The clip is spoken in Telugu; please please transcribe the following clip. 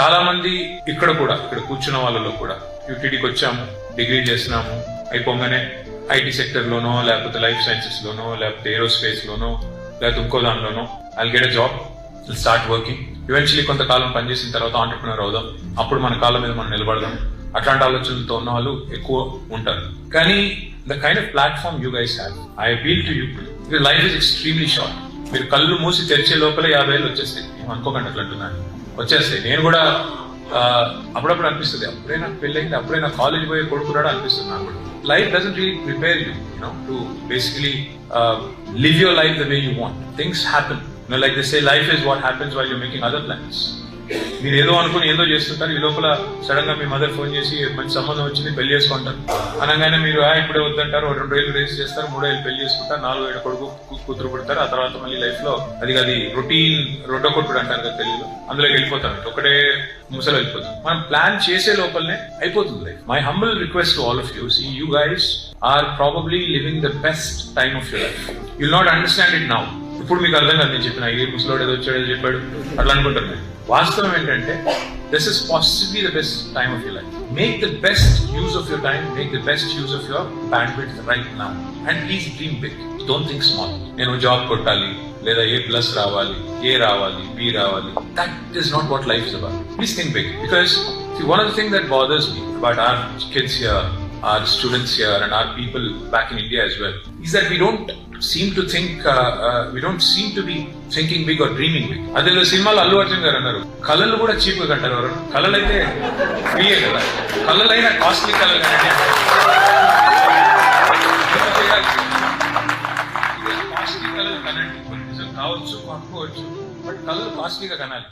చాలా మంది ఇక్కడ కూడా ఇక్కడ కూర్చున్న వాళ్ళలో కూడా యూటీడీకి వచ్చాము డిగ్రీ చేసినాము అయిపోగానే ఐటీ సెక్టర్ లోనో లేకపోతే లైఫ్ సైన్సెస్ లోనో లేకపోతే ఏరోస్పేస్ లోనో లేకపోతే ఇంకో దానిలోనో I get a job start working eventually కొంతకాలం పనిచేసిన తర్వాత ఆంటర్ప్రినర్ అవుదాం. అప్పుడు మన కాళ్ళ మీద మనం నిలబడదాం. అట్లాంటి ఆలోచనలతో ఉన్న వాళ్ళు ఎక్కువ ఉంటారు. కానీ the kind of platform you guys have I appeal to you life is extremely short మీరు కళ్ళు మూసి తెరిచే లోపల యాభై ఏళ్ళు వచ్చేస్తాయి. అనుకోకండి అట్లా వచ్చేస్తాయి. నేను కూడా అప్పుడప్పుడు అనిపిస్తుంది అప్పుడే నాకు పెళ్ళైంది అప్పుడే నా కాలేజ్ పోయి కొడుకున్నాడు? అనిపిస్తుంది నాకు కూడా. Life doesn't really prepare you you know to basically live your life the way you want things happen no like this say life is what happens why you making other plans మీరు ఏదో అనుకుని ఏదో చేస్తుంటారు. ఈ లోపల సడన్గా మీ మదర్ ఫోన్ చేసి మంచి సంబంధం వచ్చింది పెళ్ళి చేసుకుంటారు. అనగానే మీరు "ఆ, ఇప్పుడే వద్దంటారు. రెండు ఏళ్ళు రేస్ చేస్తారు మూడు ఏళ్ళు పెళ్ళి చేసుకుంటారు నాలుగు ఏడు కొడుకు కూతురు పుడతారు. ఆ తర్వాత మళ్ళీ లైఫ్లో అది అది రొటీన్ రొడ్డ కొట్టుడు అంటారు కదా తెలుగులో. అందులోకి వెళ్ళిపోతారు ఒకటే ముసలు వెళ్ళిపోతాం. మనం ప్లాన్ చేసే లోపలనే అయిపోతుంది life my humble request all of you see you guys are probably living the best time of your life you'll not understand it now ఇప్పుడు మీకు అర్థం కాదు నేను చెప్పిన ఏ ముసలోడు ఏదో వచ్చాడో చెప్పాడు. అట్లా అనుకుంటారు వాస్తవం ఏంటంటే this is possibly the best time of your life make the best use of your time make the best use of your bandwidth right now and please dream big don't think small నేను జాబ్ కొట్టాలి లేదా ఏ ప్లస్ రావాలి ఏ రావాలి బి రావాలి. That is not what life is about please think big because one of thing that bothers me but are kids here our students here and our people back in India as well is that we don't seem to think uh, uh, we don't seem to be thinking big or dreaming big అదే సినిమాలో అల్లు అర్జున్ గారు అన్నారు కళలు కూడా చీప్గా కంటారు ఎవరు కళలు అయితే ఫ్రీయే కదా కళలైనా కాస్ట్లీ కళలు కానీ కాస్ట్లీ కళలు కనండి కొంచెం కావచ్చు కాకపోవచ్చు బట్ కళలు కాస్ట్లీగా కనాలి